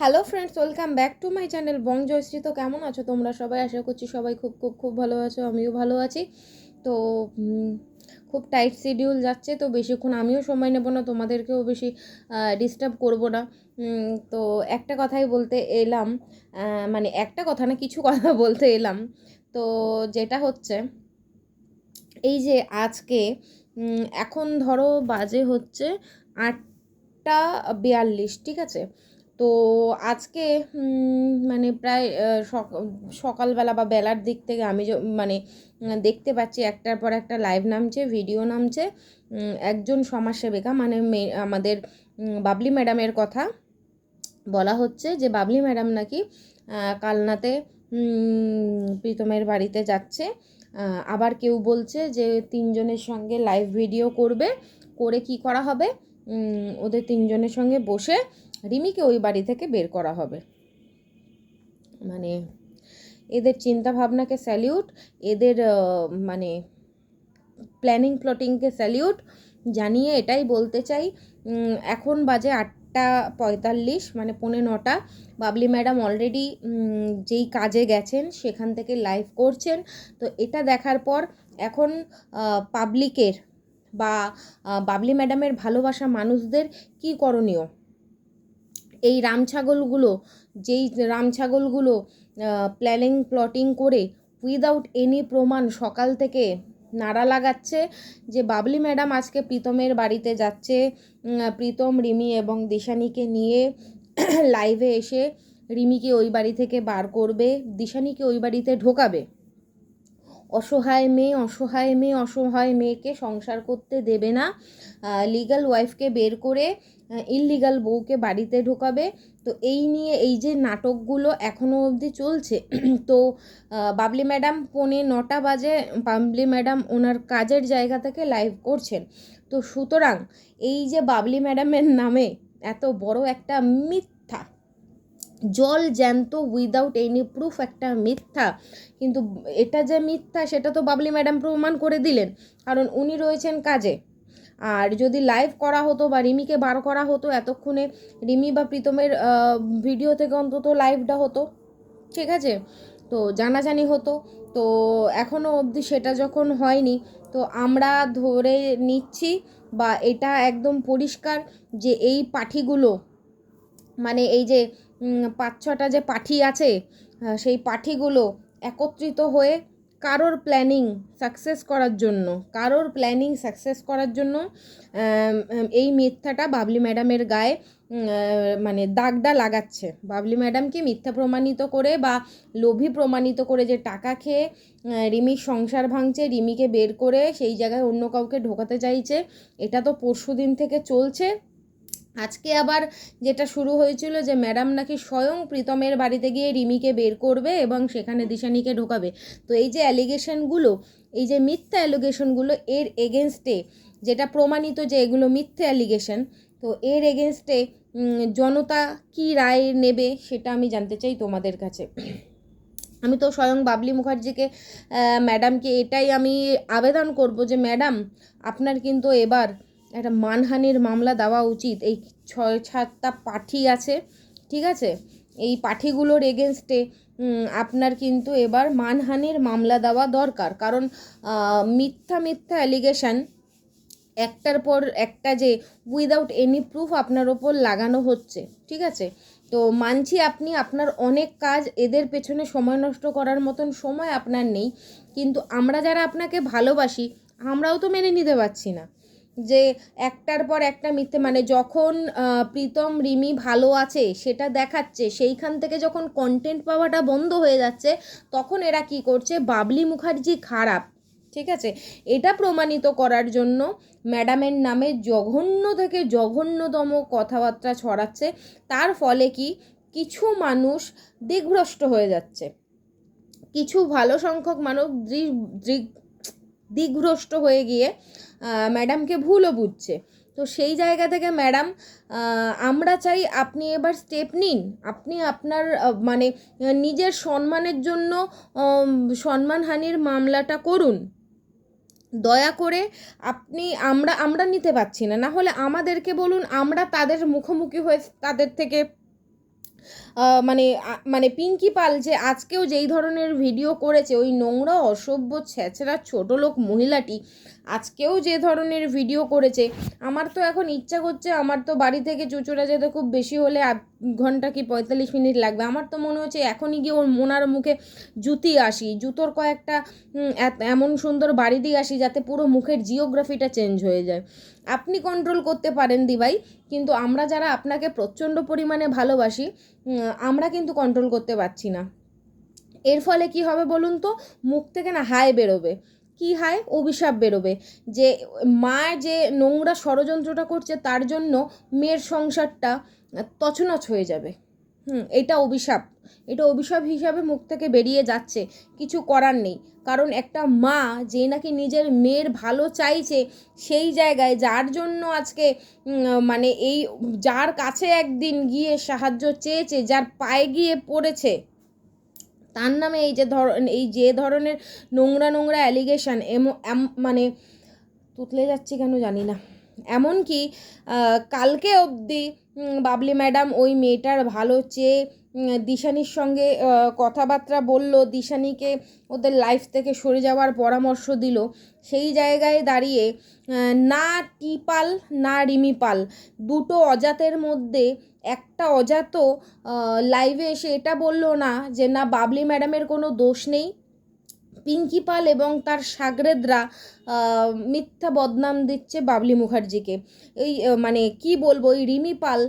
Hello friends welcome back to my channel Bong Joyshree তো কেমন আছো তোমরা? সবাই আশা করছি সবাই খুব খুব খুব ভালো আছো, আমিও ভালো আছি। তো খুব টাইট শিডিউল যাচ্ছে, তো বেশিক্ষণ আমিও সময় নেব না, তোমাদেরকেও বেশি ডিস্টার্ব করব না। তো একটা কথাই বলতে এলাম মানে একটা কথা না, কিছু কথা বলতে এলাম। তো যেটা হচ্ছে, এই যে আজকে এখন ধরো বাজে হচ্ছে আটটা বিয়াল্লিশ, ঠিক আছে? তো আজকে মানে প্রায় সকালবেলা বা বেলার দিক থেকে আমি মানে দেখতে পাচ্ছি একটার পর একটা লাইভ নামছে, ভিডিও নামছে একজন সমাজসেবিকা মানে আমাদের বাবলি ম্যাডামের কথা বলা হচ্ছে যে, বাবলি ম্যাডাম নাকি কালনাতে প্রীতমের বাড়িতে যাচ্ছে আবার কেউ বলছে যে, তিনজনের সঙ্গে লাইভ ভিডিও করবে, করে কি করা হবে ওদের তিনজনের সঙ্গে বসে রিমিকে ওই বাড়ি থেকে বের করা হবে। মানে এদের চিন্তা ভাবনাকে স্যালিউট এদের মানে প্ল্যানিং প্লটিংকে স্যালিউট জানিয়ে এটাই বলতে চাই এখন বাজে আটটা পঁয়তাল্লিশ মানে পৌনে নটা। বাবলি ম্যাডাম অলরেডি যেই কাজে গেছেন, সেখান থেকে লাইভ করছেন। তো এটা দেখার পর এখন পাবলিকের বা বাবলি ম্যাডামের ভালোবাসা মানুষদের কি করণীয়? এই রামছাগলগুলো যেই রামছাগলগুলো প্ল্যানিং প্লটিং করে উইদাউট এনি প্রমাণ সকাল থেকে নাড়া লাগাচ্ছে যে, বাবলি ম্যাডাম আজকে প্রীতমের বাড়িতে যাচ্ছে। প্রীতম, রিমি এবং দিশানিকে নিয়ে লাইভে এসে রিমিকে ওই বাড়ি থেকে বার করবে, দিশানিকে ওই বাড়িতে ঢোকাবে। অসহায় মেয়ে অসহায় মেয়ে, অসহায় মেয়েকে সংসার করতে দেবে না। লিগাল ওয়াইফকে বের করে ইললিগাল বউকে বাড়িতে ঢোকাবে। তো এই নিয়ে এই যে নাটকগুলো এখনও অবধি চলছে, তো বাবলি ম্যাডাম পৌনে নটা বাজে বাবলি ম্যাডাম ওনার কাজের জায়গা থেকে লাইভ করছেন। তো সুতরাং এই যে বাবলি ম্যাডামের নামে এত বড় একটা মিথ্যা, জল জ্যান্ত উইদাউট এনি প্রুফ একটা মিথ্যা, কিন্তু এটা যে মিথ্যা সেটা তো বাবলি ম্যাডাম প্রমাণ করে দিলেন। কারণ উনি রয়েছেন কাজে। আর যদি লাইভ করা হতো বা রিমিকে বার করা হতো এতক্ষণে, রিমি বা প্রীতমের ভিডিও থেকে অন্তত লাইভটা হতো, ঠিক আছে? তো জানাজানি হতো। তো এখনও অবধি সেটা যখন হয়নি, তো আমরা ধরে নিচ্ছি বা এটা একদম পরিষ্কার যে এই পাঠিগুলো মানে এই যে পাঁচ ছটা যে পাঠি আছে সেই পাঠিগুলো একত্রিত হয়ে কারোর প্ল্যানিং সাকসেস করার জন্য, কারোর প্ল্যানিং সাকসেস করার জন্য এই মিথ্যাটা বাবলি ম্যাডামের গায়ে মানে দাগটা লাগাচ্ছে। বাবলি ম্যাডামকে মিথ্যা প্রমাণিত করে বা লোভী প্রমাণিত করে যে টাকা খেয়ে রিমির সংসার ভাঙছে, রিমিকে বের করে সেই জায়গায় অন্য কাউকে ঢোকাতে চাইছে, এটা তো পরশু দিন থেকে চলছে। আজকে আবার যেটা শুরু হয়েছিল যে ম্যাডাম নাকি স্বয়ং প্রীতমের বাড়িতে গিয়ে রিমিকে বের করবে এবং সেখানে দিশানিকে ঢোকাবে। তো এই যে অ্যালিগেশনগুলো, এই যে মিথ্যা অ্যালিগেশনগুলো, এর এগেনস্টে যেটা প্রমাণিত যে এগুলো মিথ্যা অ্যালিগেশন, তো এর এগেনস্টে জনতা কি রায় নেবে সেটা আমি জানতে চাই তোমাদের কাছে। আমি তো স্বয়ং বাবলি মুখার্জিকে ম্যাডামকে এটাই আমি আবেদন করব যে ম্যাডাম, আপনার কিন্তু এবার একটা মানহানির মামলা দেওয়া উচিত। এই ছয় সাতটা পাঠি আছে, ঠিক আছে? এই পাঠিগুলোর এগেনস্টে আপনার কিন্তু এবার মানহানির মামলা দেওয়া দরকার। কারণ মিথ্যা মিথ্যা অ্যালিগেশন একটার পর একটা যে উইদাউট এনি প্রুফ আপনার ওপর লাগানো হচ্ছে, ঠিক আছে? তো মানছি আপনি, আপনার অনেক কাজ এদের পেছনে সময় নষ্ট করার মতন সময় আপনার নেই। কিন্তু আমরা যারা আপনাকে ভালোবাসি, আমরাও তো মেনে নিতে পারছি না। যে একটার পর একটা মিথ্যে মানে যখন প্রীতম, রিমি ভালো আছে, সেটা দেখাচ্ছে, সেইখান থেকে যখন কন্টেন্ট পাওয়াটা বন্ধ হয়ে যাচ্ছে, তখন এরা কি করছে? বাবলি মুখার্জি খারাপ, ঠিক আছে? এটা প্রমাণিত করার জন্য ম্যাডামের নামে জঘন্য থেকে জঘন্যতম কথাবার্তা ছড়াচ্ছে, তার ফলে কি? কিছু মানুষ দিগ্ভ্রষ্ট হয়ে যাচ্ছে। কিছু ভালো সংখ্যক মানুষ দৃ- দিগ্ভ্রষ্ট হয়ে গিয়ে ম্যাডামকে ভুলও বুঝছে। তো সেই জায়গা থেকে ম্যাডাম আমরা চাই আপনি এবার স্টেপ নিন। আপনি আপনার মানে নিজের সম্মানের জন্য সম্মানহানির মামলাটা করুন। দয়া করে আপনি, আমরা আমরা নিতে পারছি না। না হলে আমাদেরকে বলুন, আমরা তাদের মুখোমুখি হয়ে তাদের থেকে মানে মানে পিঙ্কি পাল যে আজকেও যেই ধরনের ভিডিও করেছে, ওই নোংরা, অসভ্য, ছেঁচড়া, ছোট লোক, মহিলাটি আজকেও যে ধরনের ভিডিও করেছে, আমার তো এখন ইচ্ছা করছে আমার তো বাড়ি থেকে চুচুড়া যেতে খুব বেশি হলে আধ ঘণ্টা কি পঁয়তাল্লিশ মিনিট লাগবে। আমার তো মনে হচ্ছে এখনই গিয়ে ওর মোনার মুখে জুতি আসি, জুতোর কয়েকটা এমন সুন্দর বাড়ি দিয়ে আসি যাতে পুরো মুখের জিওগ্রাফিটা চেঞ্জ হয়ে যায়। আপনি কন্ট্রোল করতে পারেন দিবাই কিন্তু আমরা যারা আপনাকে প্রচণ্ড পরিমাণে ভালোবাসি আমরা কিন্তু কন্ট্রোল করতে পারছি না। এর ফলে কি হবে বলুন তো? মুখ থেকে না হায় বেরোবে। কি হায়? অভিশাপ বেরোবে। যে মা যে নোংরা ষড়যন্ত্রটা করছে, তার জন্য মেয়ের সংসারটা তছনছ হয়ে যাবে। হুম, এটা অভিশাপ। এটা অভিশাপ হিসাবে মুখ থেকে বেরিয়ে যাচ্ছে। কিছু করার নেই। কারণ একটা মা যে নাকি নিজের মেয়ের ভালো চাইছে সেই জায়গায়, যার জন্য আজকে মানে এই, যার কাছে একদিন গিয়ে সাহায্য চেয়েছে, যার পায়ে গিয়ে পড়েছে, তার নামে এই যে ধর, এই যে ধরনের নোংরা নোংরা অ্যালিগেশন এম মানে তুতলে যাচ্ছে কেন জানি না। এমনকি কালকে অবধি বাবলি ম্যাডাম, ওই মেয়েটার ভালো চেয়ে দিশানির সঙ্গে কথাবার্তা বলল। দিশানিকে ওদের লাইফ থেকে সরে যাওয়ার পরামর্শ দিল। সেই জায়গায় দাঁড়িয়ে না টিপাল, না রিমিপাল, দুটো অজাতের মধ্যে একটা অজাত লাইভে এসে এটা বলল না যে, না, বাবলি ম্যাডামের কোনো দোষ নেই। পিঙ্কি পাল এবং তার সাগরেদরা মিথ্যা বদনাম দিচ্ছে বাবলি মুখার্জিকে। এই মানে কি বলব, এই রিমি পাল,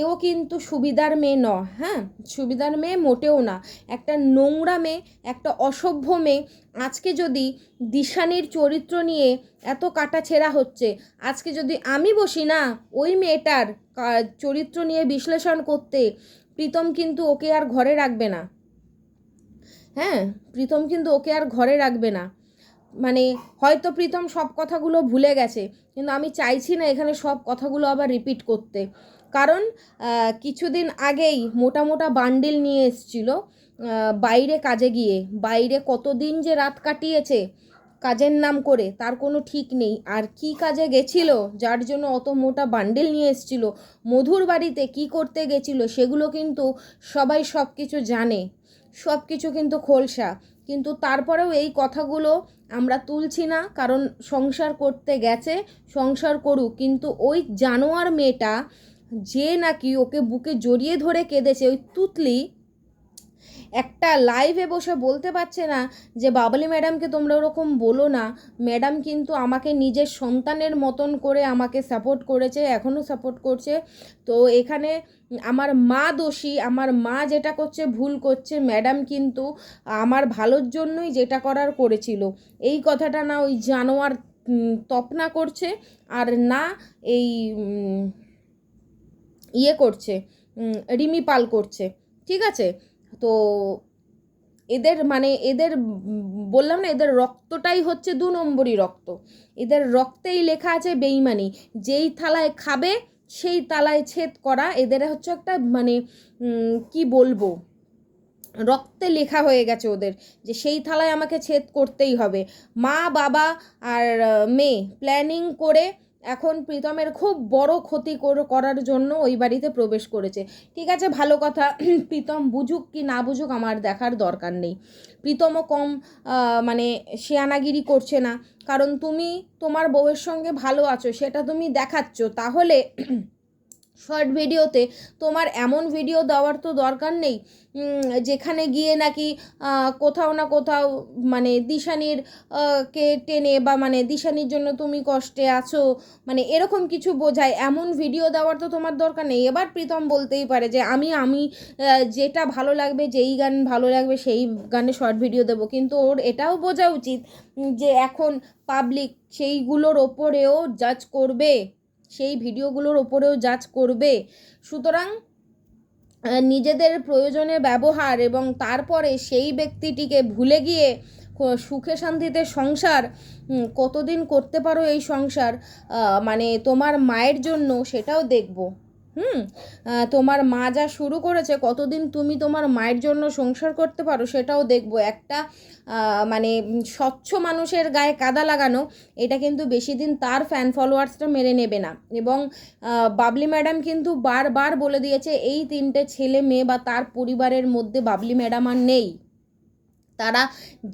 এও কিন্তু সুবিধার মেয়ে ন হ্যাঁ? সুবিধার মেয়ে মোটেও না। একটা নোংরা মেয়ে, একটা অসভ্য মেয়ে, আজকে যদি দিশানির চরিত্র নিয়ে এত কাটাছেঁড়া হচ্ছে, আজকে যদি আমি বসি না ওই মেয়েটার চরিত্র নিয়ে বিশ্লেষণ করতে, প্রীতম কিন্তু ওকে আর ঘরে রাখবে না। হ্যাঁ প্রীতম কিন্তু ওকে আর ঘরে রাখবে না। মানে হয়তো প্রীতম সব কথাগুলো ভুলে গেছে, কিন্তু আমি চাইছি না এখানে সব কথাগুলো আবার রিপিট করতে। কারণ কিছুদিন আগেই মোটা মোটা বান্ডিল নিয়ে এসছিল বাইরে কাজে গিয়ে। বাইরে কতদিন যে রাত কাটিয়েছে, কাজের নাম করে, তার কোনো ঠিক নেই। আর কি কাজে গেছিল, যার জন্য অত মোটা বান্ডিল নিয়ে এসছিল, মধুর বাড়িতে কি করতে গেছিল, সেগুলো কিন্তু সবাই সব কিছু জানে। সব কিছু কিন্তু খোলসা। কিন্তু তারপরেও এই কথাগুলো আমরা তুলছি না, কারণ সংসার করতে গেছে, সংসার করুক। কিন্তু ওই জানোয়ার মেয়েটা যে নাকি ওকে বুকে জড়িয়ে ধরে কেঁদেছে, ওই তুতলি একটা লাইভে বসে বলতে পারছে না যে, বাবলি ম্যাডামকে তোমরা ওরকম বলো না। ম্যাডাম কিন্তু আমাকে নিজের সন্তানের মতন করে আমাকে সাপোর্ট করেছে এখনও সাপোর্ট করছে। তো এখানে আমার মা দোষী, আমার মা যেটা করছে ভুল করছে ম্যাডাম কিন্তু আমার ভালোর জন্যই যেটা করার করেছিল। এই কথাটা না ওই জানোয়ার তপনা করছে আর না এই ইয়ে করছে রিমি পাল করছে। ঠিক আছে? তো এদের মানে এদের বললাম না, এদের রক্তটাই হচ্ছে দু নম্বরই রক্ত। এদের রক্তেই লেখা আছে বেইমানি। যেই থালায় খাবে, সেই তালায় ছেদ করা, এদের হচ্ছে একটা মানে কি বলব? রক্তে লেখা হয়ে গেছে ওদের যে সেই থালায় আমাকে ছেদ করতেই হবে। মা, বাবা আর মেয়ে প্ল্যানিং করে এখন প্রীতমের খুব বড় ক্ষতি করার জন্য ওই বাড়িতে প্রবেশ করেছে। ঠিক আছে, ভালো কথা। প্রীতম বুঝুক কি না বুঝুক আমার দেখার দরকার নেই। প্রীতমও কম মানে শেয়ানাগিরি করছে না। কারণ তুমি তোমার বউয়ের সঙ্গে ভালো আছো, সেটা তুমি দেখাচ্ছ। তাহলে শর্ট ভিডিওতে, তোমার এমন ভিডিও দেওয়ার তো দরকার নেই। যেখানে গিয়ে নাকি কোথাও না কোথাও মানে দিশানির কে টেনে বা মানে দিশানির জন্য তুমি কষ্টে আছো মানে এরকম কিছু বোঝায়, এমন ভিডিও দেওয়ার তো তোমার দরকার নেই। এবার প্রীতম বলতেই পারে যে, আমি আমি যেটা ভালো লাগবে, যেই গান ভালো লাগবে, সেই গানে শর্ট ভিডিও দেবো। কিন্তু ওর এটাও বোঝা উচিত যে, এখন পাবলিক সেইগুলোর ওপরেও জাজ করবে। সেই ভিডিওগুলোর ওপরেও জাজ করবে। সুতরাং নিজেদের প্রয়োজনে ব্যবহার এবং তারপরে সেই ব্যক্তিটিকে ভুলে গিয়ে সুখে শান্তিতে সংসার কতদিন করতে পারো এই সংসার মানে তোমার মায়ের জন্য সেটাও দেখব। হুম তোমার মা যা শুরু করেছে, কতদিন তুমি তোমার মায়ের জন্য সংসার করতে পারো সেটাও দেখব। একটা মানে স্বচ্ছ মানুষের গায়ে কাদা লাগানো, এটা কিন্তু বেশি দিন তার ফ্যান ফলোয়ার্সটা মেনে নেবে না। এবং বাবলি ম্যাডাম কিন্তু বারবার বলে দিয়েছে, এই তিনটে ছেলে মেয়ে বা তার পরিবারের মধ্যে বাবলি ম্যাডাম আর নেই। তারা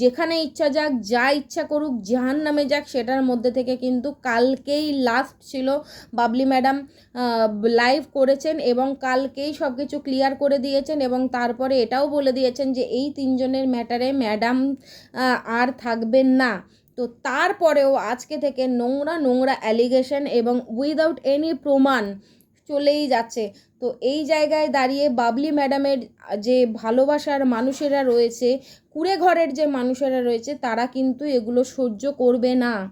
যেখানে ইচ্ছা যাক, যা ইচ্ছা করুক জাহান নামে যাক, সেটার মধ্যে থেকে কিন্তু কালকেই লাস্ট ছিল। বাবলি ম্যাডাম লাইভ করেছেন এবং কালকেই সব কিছু ক্লিয়ার করে দিয়েছেন এবং তারপরে এটাও বলে দিয়েছেন যে, এই তিনজনের ম্যাটারে ম্যাডাম আর থাকবেন না। তো তারপরেও আজকে থেকে নোংরা নোংরা অ্যালিগেশন এবং উইদাউট এনি প্রমাণ চলেই যাচ্ছে। তো এই জায়গায় দাঁড়িয়ে বাবলি ম্যাডামের যে ভালোবাসার মানুষেরা রয়েছে, কুড়ে ঘরের যে মানুষেরা রয়েছে, তারা কিন্তু এগুলো সহ্য করবে না।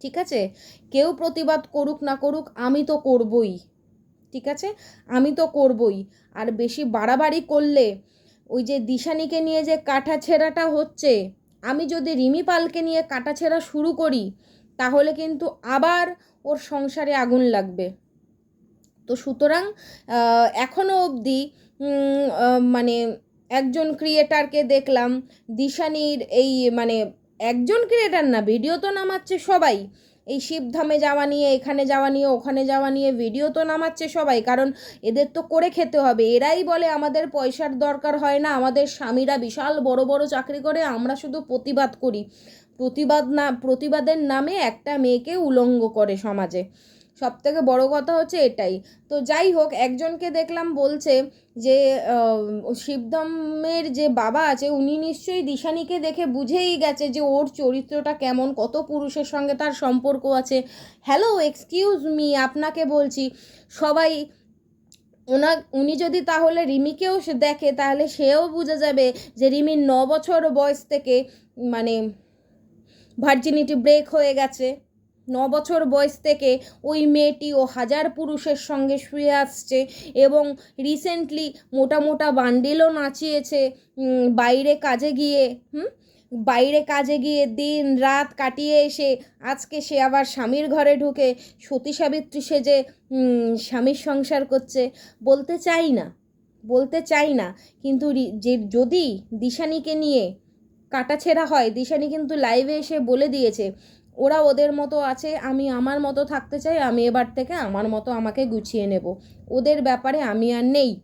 ঠিক আছে? কেউ প্রতিবাদ করুক না করুক, আমি তো করবই। ঠিক আছে? আমি তো করবই। আর বেশি বাড়াবাড়ি করলে, ওই যে দিশানিকে নিয়ে যে কাটা ছেঁড়াটা হচ্ছে, আমি যদি রিমি পালকে নিয়ে কাটা ছেঁড়া শুরু করি, তাহলে কিন্তু আবার ওর সংসারে আগুন লাগবে। তো সুতরাং এখনও অবধি মানে একজন ক্রিয়েটারকে দেখলাম, দিশানির এই মানে একজন ক্রিয়েটার না ভিডিও তো নামাচ্ছে সবাই। এই শিবধামে যাওয়া নিয়ে, এখানে যাওয়া নিয়ে, ওখানে যাওয়া নিয়ে ভিডিও তো নামাচ্ছে সবাই, কারণ এদের তো করে খেতে হবে। এরাই বলে আমাদের পয়সার দরকার হয় না, আমাদের স্বামীরা বিশাল বড় বড় চাকরি করে, আমরা শুধু প্রতিবাদ করি। প্রতিবাদ না, প্রতিবাদের নামে একটা মেয়েকে উলঙ্গ করে সমাজে। সব থেকে বড় কথা হচ্ছে এটাই। তো যাই হোক, একজনকে দেখলাম বলছে যে শিবধামের যে বাবা আছে, উনি নিশ্চয়ই দিশানিকে দেখে বুঝেই গেছে যে ওর চরিত্রটা কেমন, কত পুরুষের সঙ্গে তার সম্পর্ক আছে। হ্যালো এক্সকিউজ মি আপনাকে বলছি, সবাই, ওনা, উনি যদি তাহলে রিমিকেও সে দেখে, তাহলে সেও বুঝে যাবে যে রিমির ন বছর বয়স থেকে মানে ভার্জিনিটি ব্রেক হয়ে গেছে। ন বছর বয়স থেকে ওই মেয়েটি ও হাজার পুরুষের সঙ্গে শুয়ে আসছে এবং রিসেন্টলি মোটা মোটা বান্ডিলও নাচিয়েছে বাইরে কাজে গিয়ে, হুম? বাইরে কাজে গিয়ে দিন রাত কাটিয়ে এসে আজকে সে আবার স্বামীর ঘরে ঢুকে সতী সাবিত্রী সেজে স্বামীর সংসার করছে। বলতে চাই না, বলতে চাই না, কিন্তু যে, যদি দিশানিকে নিয়ে কাটাছেঁড়া হয়, দিশানি কিন্তু লাইভে এসে বলে দিয়েছে ওরা ওদের মতো আছে, আমি আমার মতো থাকতে চাই, আমি এবার থেকে আমার মতো আমাকে গুছিয়ে নেব। ওদের ব্যাপারে আমি আর নেই।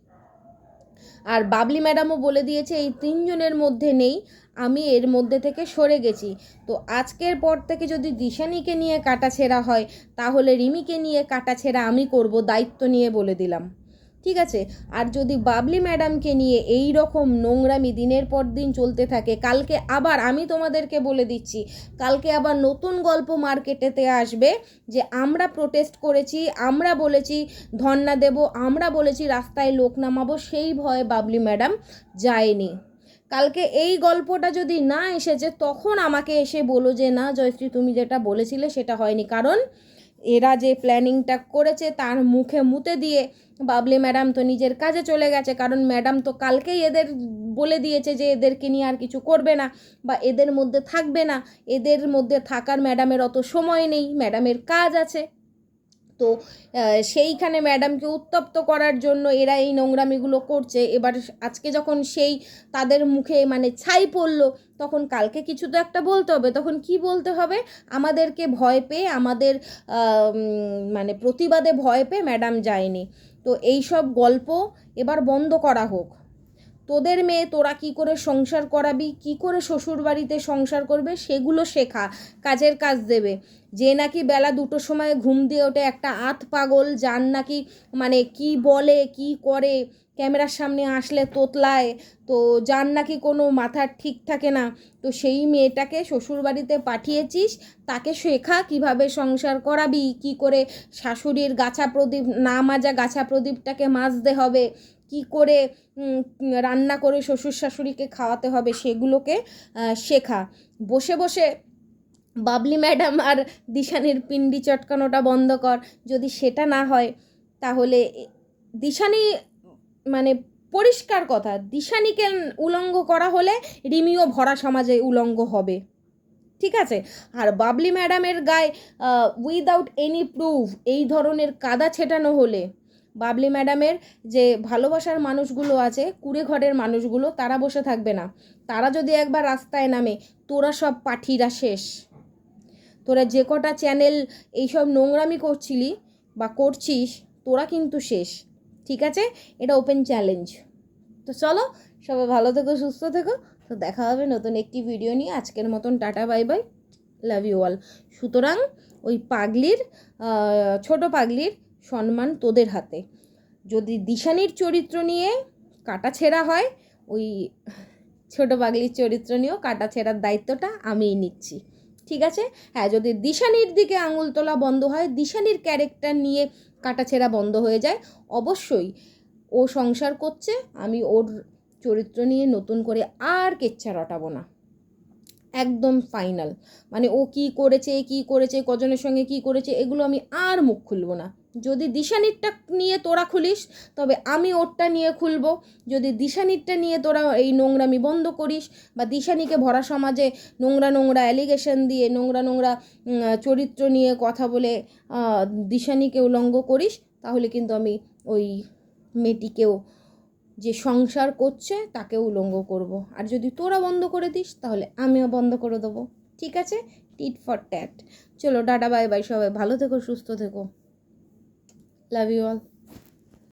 আর বাবলি ম্যাডামও বলে দিয়েছে, এই তিনজনের মধ্যে নেই, আমি এর মধ্যে থেকে সরে গেছি। তো আজকের পর থেকে যদি দিশানিকে নিয়ে কাটাছেঁড়া হয়, তাহলে রিমিকে নিয়ে কাটাছেঁড়া আমি করব, দায়িত্ব নিয়ে বলে দিলাম। ঠিক আছে? আর যদি বাবলি ম্যাডামকে নিয়ে এই রকম নোংরামি দিনের পর দিন চলতে থাকে, কালকে আবার আমি তোমাদেরকে বলে দিচ্ছি, কালকে আবার নতুন গল্প মার্কেটেতে আসবে যে আমরা প্রোটেস্ট করেছি, আমরা বলেছি ধর্না দেব, আমরা বলেছি রাস্তায় লোক নামাবো, সেই ভয়ে বাবলি ম্যাডাম যায়নি। কালকে এই গল্পটা যদি না এসেছে, তখন আমাকে এসে বলো যে, না জয়শ্রী, তুমি যেটা বলেছিলে সেটা হয়নি। কারণ এরা যে প্ল্যানিংটা করেছে, তার মুখে মুতে দিয়ে বাবলি ম্যাডাম তো নিজের কাজে চলে গেছে, কারণ ম্যাডাম তো কালকেই এদের বলে দিয়েছে যে এদেরকে নিয়ে আর কিছু করবে না বা এদের মধ্যে থাকবে না, এদের মধ্যে থাকার ম্যাডামের অত সময় নেই, ম্যাডামের কাজ আছে। তো সেইখানে ম্যাডামকে উত্তপ্ত করার জন্য এরা এই নোংরামিগুলো করছে। এবার আজকে যখন সেই তাদের মুখে মানে ছাই পড়ল, তখন কালকে কিছু তো একটা বলতে হবে। তখন কি বলতে হবে? আমাদেরকে ভয় পেয়ে, আমাদের মানে প্রতিবাদে ভয় পেয়ে ম্যাডাম যায়নি। তো এই সব গল্প এবার বন্ধ করা হোক। তোদের মেয়ে তোরা কি করে সংসার করাবি? কি করে শ্বশুর বাড়িতে সংসার করবে? সেগুলো শেখা, কাজের কাজ দেবে। যে নাকি বেলা দুটোর সময় ঘুম দিয়ে ওঠে, একটা আত পাগল, যার নাকি মানে কি বলে, কি করে, ক্যামেরার সামনে আসলে তোতলায়, তো যার নাকি কোনো মাথার ঠিক থাকে না, তো সেই মেয়েটাকে শ্বশুরবাড়িতে পাঠিয়েছিস, তাকে শেখা কীভাবে সংসার করাবি, কি করে শাশুড়ির গাছা প্রদীপ, না মাজা গাছা প্রদীপটাকে মাজতে হবে কি করে রান্না করে শ্বশুর শাশুড়িকে খাওয়াতে হবে সেগুলোকে শেখা। বসে বসে বাবলি ম্যাডাম আর দিশানির পিন্ডি চটকানোটা বন্ধ কর। যদি সেটা না হয়, তাহলে দিশানি মানে পরিষ্কার কথা, দিশানিকে উলঙ্গ করা হলে রিমিও ভরা সমাজে উলঙ্গ হবে। ঠিক আছে? আর বাবলি ম্যাডামের গায়ে উইদাউট এনি প্রুফ এই ধরনের কাদা ছেটানো হলে বাবলি ম্যাডামের যে ভালোবাসার মানুষগুলো আছে, কুড়ে ঘরের মানুষগুলো, তারা বসে থাকবে না। তারা যদি একবার রাস্তায় নামে, তোরা সব পাঠিরা শেষ। তোরা যে কটা চ্যানেল এইসব নোংরামি করছিলি বা করছিস, তোরা কিন্তু শেষ। ঠিক আছে? এটা ওপেন চ্যালেঞ্জ তো চলো, সবাই ভালো থেকো, সুস্থ থেকো। তো দেখা হবে নতুন একটি ভিডিও নিয়ে। আজকের মতন tata bye bye love you all সুতরাং ওই পাগলির ছোট পাগলির সম্মান তোদের হাতে। যদি দিশানির চরিত্র নিয়ে কাটা ছেঁড়া হয়, ওই ছোট পাগলির চরিত্র নিয়েও কাটা ছেঁড়ার দায়িত্বটা আমিই নিচ্ছি। ঠিক আছে? হ্যাঁ যদি দিশানির দিকে আঙুল তোলা বন্ধ হয়, দিশানির ক্যারেক্টার নিয়ে কাটাছেঁড়া বন্ধ হয়ে যায়, অবশ্যই ও সংসার করছে, আমি ওর চরিত্র নিয়ে নতুন করে আর কেচ্ছা রটাবো না। একদম ফাইনাল। মানে ও কি করেছে কি করেছে, কজনের সঙ্গে কি করেছে, এগুলো আমি আর মুখ খুলবো না। যদি দিশানিরটা নিয়ে তোরা খুলিস, তবে আমি ওরটা নিয়ে খুলবো। যদি দিশানিরটা নিয়ে তোরা এই নোংরামি বন্ধ করিস বা দিশানিকে ভরা সমাজে নোংরা নোংরা অ্যালিগেশন দিয়ে, নোংরা নোংরা চরিত্র নিয়ে কথা বলে দিশানিকে উলঙ্গ করিস, তাহলে কিন্তু আমি ওই মেয়েটিকেও যে সংসার করছে তাকে উলঙ্গ করব। আর যদি তোরা বন্ধ করে দিস, তাহলে আমিও বন্ধ করে দেবো। ঠিক আছে? টিট ফর ট্যাট চলো ডাটা বাই বাই সবাই। ভালো থেকো, সুস্থ থেকো। লাভ ইউ অল